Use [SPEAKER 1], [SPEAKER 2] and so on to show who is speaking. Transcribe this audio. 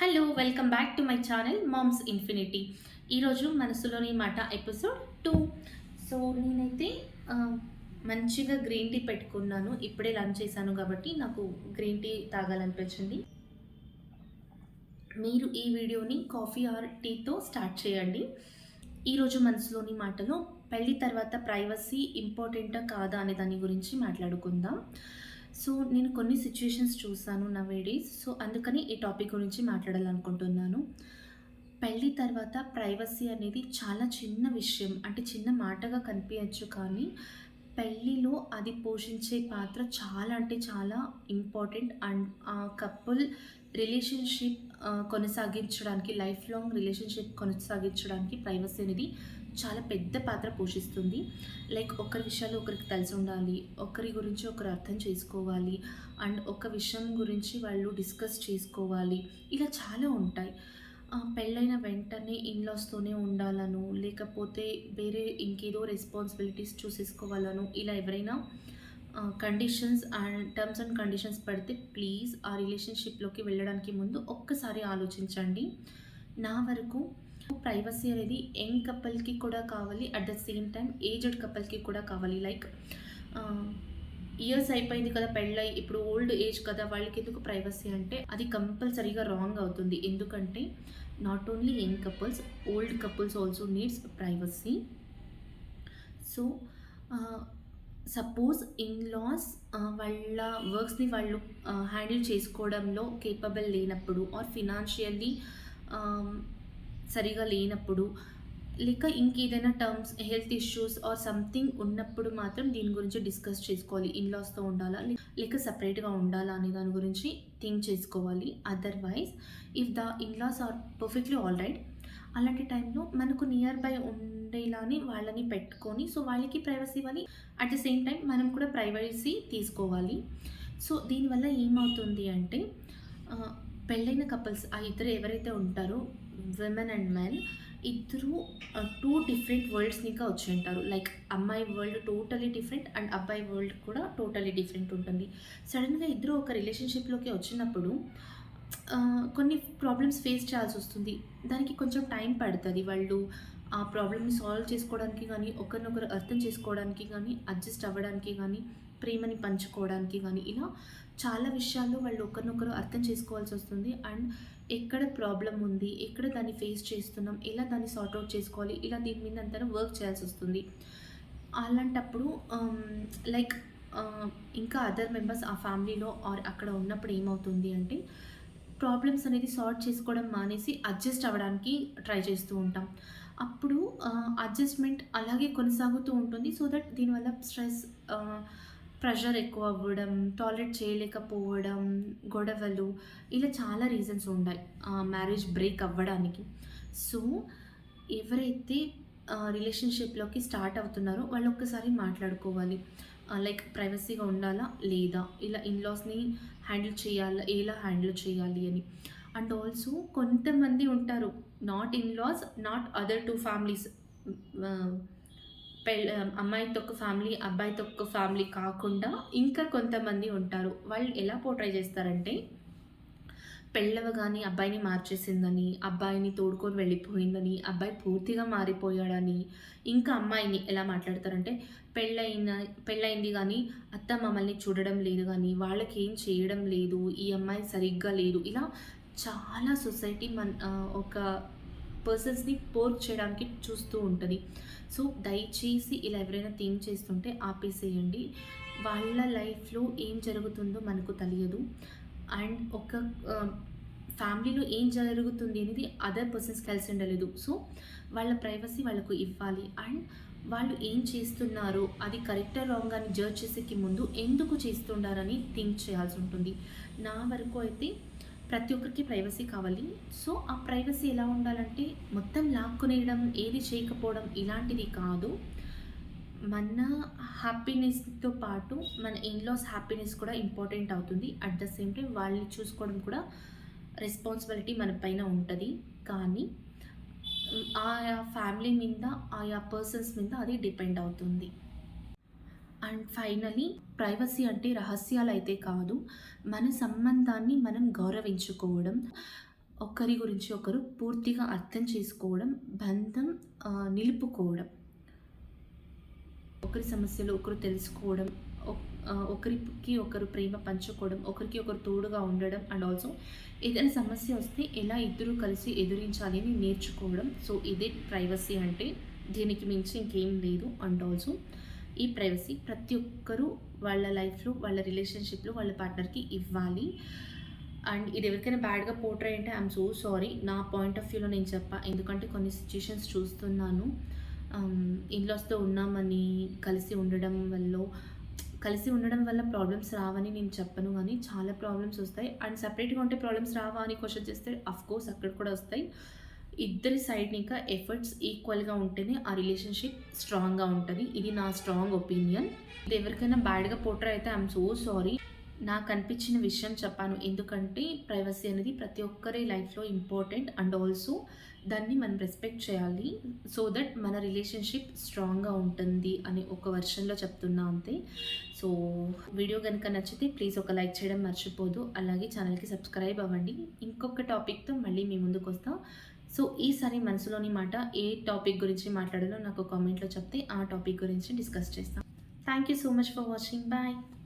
[SPEAKER 1] Hello welcome back to my channel moms infinity ఈరోజు మనసులోని మాట ఎపిసోడ్ టూ సో నేనైతే మంచిగా గ్రీన్ టీ పెట్టుకున్నాను. ఇప్పుడే లంచ్ చేశాను కాబట్టి నాకు గ్రీన్ టీ తాగాలనిపించింది. మీరు ఈ వీడియోని కాఫీ ఆర్ టీతో స్టార్ట్ చేయండి. ఈరోజు మనసులోని మాటలో పెళ్ళి తర్వాత ప్రైవసీ ఇంపార్టెంటా కాదా అనే దాని గురించి మాట్లాడుకుందాం. సో నేను కొన్ని సిచ్యుయేషన్స్ చూసాను నా వేడీస్ సో అందుకని ఈ టాపిక్ గురించి మాట్లాడాలనుకుంటున్నాను. పెళ్ళి తర్వాత ప్రైవసీ అనేది చాలా చిన్న విషయం. అంటే చిన్న మాటగా కనిపించచ్చు కానీ పెళ్ళిలో అది పోషించే పాత్ర చాలా అంటే చాలా ఇంపార్టెంట్ అండ్ ఆ కపుల్ రిలేషన్షిప్ కొనసాగించడానికి లైఫ్ లాంగ్ రిలేషన్షిప్ కొనసాగించడానికి ప్రైవసీ అనేది చాలా పెద్ద పాత్ర పోషిస్తుంది. లైక్ ఒకరి విషయాలు ఒకరికి తెలిసి ఉండాలి ఒకరి గురించి ఒకరు అర్థం చేసుకోవాలి అండ్ ఒక విషయం గురించి వాళ్ళు డిస్కస్ చేసుకోవాలి. ఇలా చాలా ఉంటాయి. పెళ్ళైన వెంటనే ఇన్లాస్తోనే ఉండాలను లేకపోతే వేరే ఇంకేదో రెస్పాన్సిబిలిటీస్ చూసేసుకోవాలను ఇలా ఎవరైనా conditions and terms and conditions పెడితే ప్లీజ్ ఆ రిలేషన్షిప్లోకి వెళ్ళడానికి ముందు ఒక్కసారి ఆలోచించండి. నా వరకు ప్రైవసీ అనేది యంగ్ కపుల్కి కూడా కావాలి at the same time aged కపుల్కి కూడా కావాలి. లైక్ ఇయర్స్ అయిపోయింది కదా పెళ్ళై ఇప్పుడు ఓల్డ్ ఏజ్ కదా వాళ్ళకి ఎందుకు ప్రైవసీ అంటే అది కంపల్సరీగా రాంగ్ అవుతుంది. ఎందుకంటే not only young couples old couples also needs privacy so suppose in-laws వాళ్ళ వర్క్స్ని వాళ్ళు uh, హ్యాండిల్ చేసుకోవడంలో కేపబుల్ లేనప్పుడు ఆర్ ఫినాన్షియల్లీ um, సరిగా లేనప్పుడు లేక ఇంకేదైనా terms health issues or something ఉన్నప్పుడు మాత్రం దీని గురించి డిస్కస్ చేసుకోవాలి. ఇన్లాస్తో ఉండాలా? లేక సపరేట్గా ఉండాలా అనే దాని గురించి థింక్ చేసుకోవాలి. Otherwise if the in-laws are perfectly all right అలాంటి టైంలో మనకు నియర్ బై ఉండేలాని వాళ్ళని పెట్టుకొని సో వాళ్ళకి ప్రైవసీ ఇవ్వాలి అట్ ద సేమ్ టైం మనం కూడా ప్రైవసీ తీసుకోవాలి. సో దీనివల్ల ఏమవుతుంది అంటే పెళ్ళైన కపుల్స్ ఆ ఇద్దరు ఎవరైతే ఉంటారో విమెన్ అండ్ మెన్ ఇద్దరు టూ డిఫరెంట్ వరల్డ్స్నిగా వచ్చి ఉంటారు. లైక్ అమ్మాయి వరల్డ్ టోటలీ డిఫరెంట్ అండ్ అబ్బాయి వరల్డ్ కూడా టోటలీ డిఫరెంట్ ఉంటుంది. సడన్గా ఇద్దరు ఒక రిలేషన్షిప్లోకి వచ్చినప్పుడు కొన్ని ప్రాబ్లమ్స్ ఫేస్ చేయాల్సి వస్తుంది. దానికి కొంచెం టైం పడుతుంది. వాళ్ళు ఆ ప్రాబ్లమ్ని సాల్వ్ చేసుకోవడానికి కానీ ఒకరినొకరు అర్థం చేసుకోవడానికి కానీ అడ్జస్ట్ అవ్వడానికి కానీ ప్రేమని పంచుకోవడానికి కానీ ఇలా చాలా విషయాల్లో వాళ్ళు ఒకరినొకరు అర్థం చేసుకోవాల్సి వస్తుంది. అండ్ ఎక్కడ ప్రాబ్లం ఉంది ఎక్కడ దాన్ని ఫేస్ చేస్తున్నాం ఎలా దాన్ని సార్ట్అవుట్ చేసుకోవాలి ఇలా దీని మీద అంతా వర్క్ చేయాల్సి వస్తుంది. అలాంటప్పుడు um, లైక్ uh, ఇంకా అదర్ మెంబర్స్ ఆ ఫ్యామిలీలో ఆర్ అక్కడ ఉన్నప్పుడు ఏమవుతుంది అంటే ప్రాబ్లమ్స్ అనేది సార్ట్ చేసుకోవడం మానేసి అడ్జస్ట్ అవ్వడానికి ట్రై చేస్తూ ఉంటాం. అప్పుడు అడ్జస్ట్మెంట్ అలాగే కొనసాగుతూ ఉంటుంది. సో దట్ దీనివల్ల స్ట్రెస్ ప్రెషర్ ఎక్కువ అవ్వడం టాయిలెట్ చేయలేకపోవడం గొడవలు ఇలా చాలా రీజన్స్ ఉన్నాయి మ్యారేజ్ బ్రేక్ అవ్వడానికి. సో ఎవరైతే రిలేషన్షిప్లోకి స్టార్ట్ అవుతున్నారో వాళ్ళు ఒక్కసారి మాట్లాడుకోవాలి. లైక్ ప్రైవసీగా ఉండాలా? లేదా? ఇలా ఇన్లాస్ని హ్యాండిల్ చేయాలా? ఎలా హ్యాండిల్ చేయాలి అని. అండ్ ఆల్సో కొంతమంది ఉంటారు not in-laws not other two families పెళ్ళ అమ్మాయితో ఒక ఫ్యామిలీ అబ్బాయితో ఒక ఫ్యామిలీ కాకుండా ఇంకా కొంతమంది ఉంటారు. వాళ్ళు ఎలా పోట్రై చేస్తారంటే పెళ్ళవగానే అబ్బాయిని మార్చేసిందని అబ్బాయిని తోడుకొని వెళ్ళిపోయిందని అబ్బాయి పూర్తిగా మారిపోయాడని ఇంకా అమ్మాయిని ఎలా మాట్లాడతారంటే పెళ్ళైన పెళ్ళైంది కానీ అత్త మమ్మల్ని చూడడం లేదు కానీ వాళ్ళకి ఏం చేయడం లేదు ఈ అమ్మాయి సరిగ్గా లేదు. ఇలా చాలా సొసైటీ మన ఒక పర్సన్స్ని పోర్ చేయడానికి చూస్తూ ఉంటుంది. సో దయచేసి ఇలా ఎవరైనా థింక్ చేస్తుంటే ఆపేసేయండి. వాళ్ళ లైఫ్లో ఏం జరుగుతుందో మనకు తెలియదు. అండ్ ఒక ఫ్యామిలీలో ఏం జరుగుతుంది అనేది అదర్ పర్సన్స్ కలిసి ఉండలేదు. సో వాళ్ళ ప్రైవసీ వాళ్ళకు ఇవ్వాలి. అండ్ వాళ్ళు ఏం చేస్తున్నారో అది కరెక్టా రాంగ్ అని జడ్జ్ చేసేకి ముందు ఎందుకు చేస్తున్నారని థింక్ చేయాల్సి ఉంటుంది. నా వరకు అయితే ప్రతి ఒక్కరికి ప్రైవసీ కావాలి. సో ఆ ప్రైవసీ ఎలా ఉండాలంటే మొత్తం లాక్కునేయడం ఏది చేయకపోవడం ఇలాంటిది కాదు. మన హ్యాపీనెస్తో పాటు మన ఇన్లాస్ హ్యాపీనెస్ కూడా ఇంపార్టెంట్ అవుతుంది. అట్ ద సేమ్ టైం వాళ్ళని చూసుకోవడం కూడా రెస్పాన్సిబిలిటీ మన పైన ఉంటుంది. కానీ ఆయా ఫ్యామిలీ మీద ఆయా పర్సన్స్ మీద అది డిపెండ్ అవుతుంది. అండ్ ఫైనలీ ప్రైవసీ అంటే రహస్యాలు అయితే కాదు. మన సంబంధాన్ని మనం గౌరవించుకోవడం ఒకరి గురించి ఒకరు పూర్తిగా అర్థం చేసుకోవడం బంధం నిలుపుకోవడం. ఒకరి సమస్యలు ఒకరు తెలుసుకోవడం ఒకరికి ఒకరు ప్రేమ పంచుకోవడం ఒకరికి ఒకరు తోడుగా ఉండడం అండ్ ఆల్సో ఏదైనా సమస్య వస్తే ఎలా ఇద్దరు కలిసి ఎదురించాలి అని నేర్చుకోవడం. సో ఇదే ప్రైవసీ అంటే దీనికి మించి ఇంకేం లేదు అండ్ ఆల్సో ఈ ప్రైవసీ ప్రతి ఒక్కరూ వాళ్ళ లైఫ్లో వాళ్ళ రిలేషన్షిప్లో వాళ్ళ పార్ట్నర్కి ఇవ్వాలి. అండ్ ఇది ఎవరికైనా బ్యాడ్గా పోట్రే అంటే ఐఎమ్ సో సారీ నా పాయింట్ ఆఫ్ వ్యూలో నేను చెప్పా. ఎందుకంటే కొన్ని సిచ్యుయేషన్స్ చూస్తున్నాను. Um, ఇన్లాస్తో ఉన్నామని కలిసి ఉండడం వల్ల కలిసి ఉండడం వల్ల ప్రాబ్లమ్స్ రావని నేను చెప్పను కానీ చాలా ప్రాబ్లమ్స్ వస్తాయి. అండ్ సపరేట్గా ఉంటే ప్రాబ్లమ్స్ రావా అని క్వశ్చన్ చేస్తే కోర్స్ అక్కడ కూడా వస్తాయి. ఇద్దరి సైడ్ ఇంకా ఎఫర్ట్స్ ఈక్వల్గా ఉంటేనే ఆ రిలేషన్షిప్ స్ట్రాంగ్గా ఉంటుంది. ఇది నా స్ట్రాంగ్ ఒపీనియన్ ఇది ఎవరికైనా బ్యాడ్గా పోట్రే అయితే ఐఎమ్ సో సారీ నాకు అనిపించిన విషయం చెప్పాను. ఎందుకంటే ప్రైవసీ అనేది ప్రతి ఒక్కరి లైఫ్లో ఇంపార్టెంట్ అండ్ ఆల్సో దాన్ని మనం రెస్పెక్ట్ చేయాలి. సో దట్ మన రిలేషన్షిప్ స్ట్రాంగ్గా ఉంటుంది అని ఒక వర్షన్లో చెప్తున్నా అంతే. సో వీడియో కనుక నచ్చితే ప్లీజ్ ఒక లైక్ చేయడం మర్చిపోదు. అలాగే ఛానల్కి సబ్స్క్రైబ్ అవ్వండి. ఇంకొక టాపిక్తో మళ్ళీ మీ ముందుకు వస్తాం. సో ఈసారి మనసులోని మాట ఏ టాపిక్ గురించి మాట్లాడాలో నాకు కామెంట్లో చెప్తే ఆ టాపిక్ గురించి డిస్కస్ చేస్తాం. Thank you so much for watching. Bye.